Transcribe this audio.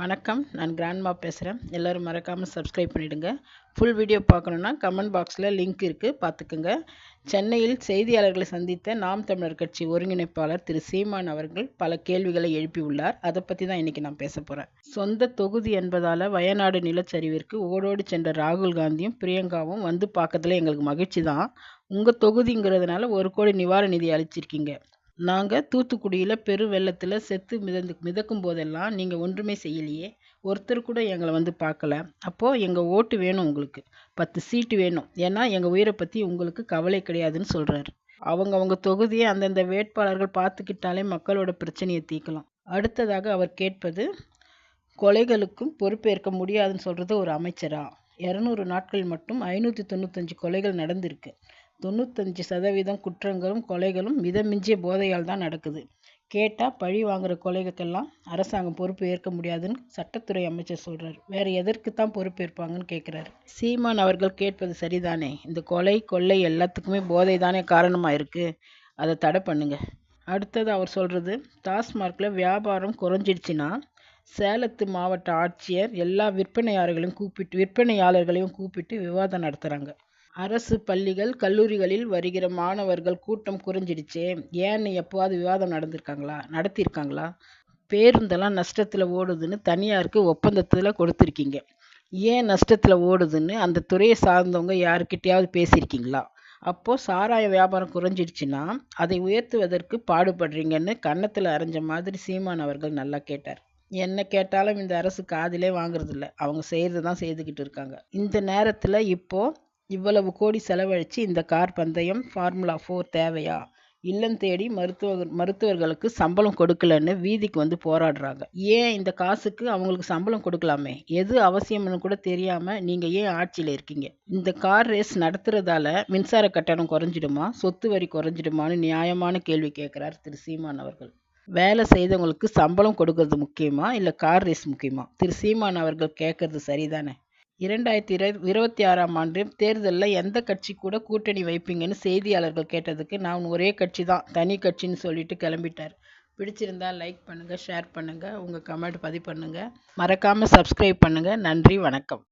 வணக்கம். நான் கிராண்ட்மா பேசுகிறேன் எல்லோரும் மறக்காமல் சப்ஸ்கிரைப் பண்ணிவிடுங்க ஃபுல் வீடியோ பார்க்கணுன்னா கமெண்ட் பாக்ஸில் லிங்க் இருக்குது பார்த்துக்குங்க. சென்னையில் செய்தியாளர்களை சந்தித்த நாம் தமிழர் கட்சி ஒருங்கிணைப்பாளர் திரு சீமான் அவர்கள் பல கேள்விகளை எழுப்பியுள்ளார். அதை பற்றி தான் இன்றைக்கி நான் பேச போகிறேன் சொந்த தொகுதி என்பதால் வயநாடு நிலச்சரிவிற்கு ஓடோடி சென்ற ராகுல் காந்தியும் பிரியங்காவும் வந்து பார்க்கறதுல எங்களுக்கு மகிழ்ச்சி தான். உங்கள் தொகுதிங்கிறதுனால ஒரு கோடி நிவாரண நிதி அளிச்சிருக்கீங்க. நாங்கள் தூத்துக்குடியில் பெரு வெள்ளத்தில் செத்து மிதந்து மிதக்கும் போதெல்லாம் நீங்கள் ஒன்றுமே செய்யலையே. ஒருத்தர் கூட எங்களை வந்து பார்க்கல. அப்போது எங்கள் ஓட்டு வேணும் உங்களுக்கு. பத்து சீட்டு வேணும். ஏன்னா எங்கள் உயிரை பற்றி உங்களுக்கு கவலை கிடையாதுன்னு சொல்கிறாரு அவங்க அவங்க தொகுதியை அந்தந்த வேட்பாளர்கள் பார்த்துக்கிட்டாலே மக்களோட பிரச்சனையை தீர்க்கலாம். அடுத்ததாக அவர் கேட்பது கொலைகளுக்கும் பொறுப்பேற்க முடியாதுன்னு சொல்கிறது ஒரு அமைச்சரா? இரநூறு நாட்கள் மட்டும் ஐநூற்றி தொண்ணூத்தஞ்சு கொலைகள் நடந்திருக்கு. தொண்ணூத்தஞ்சு சதவீதம் குற்றங்களும் கொலைகளும் மிதமிஞ்சிய போதையால் தான் நடக்குது. கேட்டால் பழி வாங்குகிற கொலைகளுக்கெல்லாம் அரசாங்கம் பொறுப்பு ஏற்க முடியாதுன்னு சட்டத்துறை அமைச்சர் சொல்கிறார் வேறு எதற்கு தான் பொறுப்பேற்பாங்கன்னு கேட்குறாரு சீமான் அவர்கள் கேட்பது சரிதானே? இந்த கொலை கொள்ளை எல்லாத்துக்குமே போதை தானே காரணமாக இருக்குது அதை தடை பண்ணுங்க. அடுத்தது அவர் சொல்கிறது டாஸ்மார்க்கில் வியாபாரம் குறைஞ்சிடுச்சுன்னா சேலத்து மாவட்ட ஆட்சியர் எல்லா விற்பனையாளர்களையும் கூப்பிட்டு விற்பனையாளர்களையும் கூப்பிட்டு விவாதம் நடத்துகிறாங்க அரசு பள்ளிகள் கல்லூரிகளில் வருகிற மாணவர்கள் கூட்டம் குறைஞ்சிடுச்சே. ஏன்னு எப்போவாது விவாதம் நடந்திருக்காங்களா? நடத்தியிருக்காங்களா? பேருந்தெல்லாம் நஷ்டத்தில் ஓடுதுன்னு தனியாருக்கு ஒப்பந்தத்தில் கொடுத்துருக்கீங்க. ஏன் நஷ்டத்தில் ஓடுதுன்னு அந்த துறையை சார்ந்தவங்க யாருக்கிட்டையாவது பேசியிருக்கீங்களா? அப்போது சாராய வியாபாரம் குறைஞ்சிடுச்சுன்னா அதை உயர்த்துவதற்கு பாடுபடுறீங்கன்னு கன்னத்தில் அரைஞ்ச மாதிரி சீமான் அவர்கள் நல்லா கேட்டார். என்ன கேட்டாலும் இந்த அரசு காதிலே வாங்குறதில்ல. அவங்க செய்கிறது தான் செய்துக்கிட்டு இருக்காங்க. இந்த நேரத்தில் இப்போது இவ்வளவு கோடி செலவழித்து இந்த கார் பந்தயம் ஃபார்முலா ஃபோர் தேவையா? இல்லம் தேடி மருத்துவ மருத்துவர்களுக்கு சம்பளம் கொடுக்கலன்னு வீதிக்கு வந்து போராடுறாங்க. ஏன் இந்த காசுக்கு அவங்களுக்கு சம்பளம் கொடுக்கலாமே? எது அவசியம்னு கூட தெரியாமல் நீங்கள் ஏன் ஆட்சியில் இருக்கீங்க? இந்த கார் ரேஸ் நடத்துறதால மின்சார கட்டணம் குறைஞ்சிடுமா? சொத்து வரி குறைஞ்சிடுமான்னு நியாயமான கேள்வி கேட்குறார் திரு சீமான் அவர்கள். வேலை செய்தவங்களுக்கு சம்பளம் கொடுக்கறது முக்கியமா? இல்லை கார் ரேஸ் முக்கியமா? திரு சீமான் அவர்கள் கேட்கறது சரிதானே? இரண்டாயிரத்தி இரு இருபத்தி ஆறாம் ஆண்டு தேர்தலில் எந்த கட்சி கூட கூட்டணி வைப்பீங்கன்னு செய்தியாளர்கள் கேட்டதுக்கு நான் ஒரே கட்சி தான் தனி கட்சின்னு சொல்லிட்டு கிளம்பிட்டார். பிடிச்சிருந்தா லைக் பண்ணுங்கள் ஷேர் பண்ணுங்கள் உங்கள் கமெண்ட் பதிவு பண்ணுங்கள் மறக்காமல் சப்ஸ்கிரைப் பண்ணுங்கள் நன்றி வணக்கம்.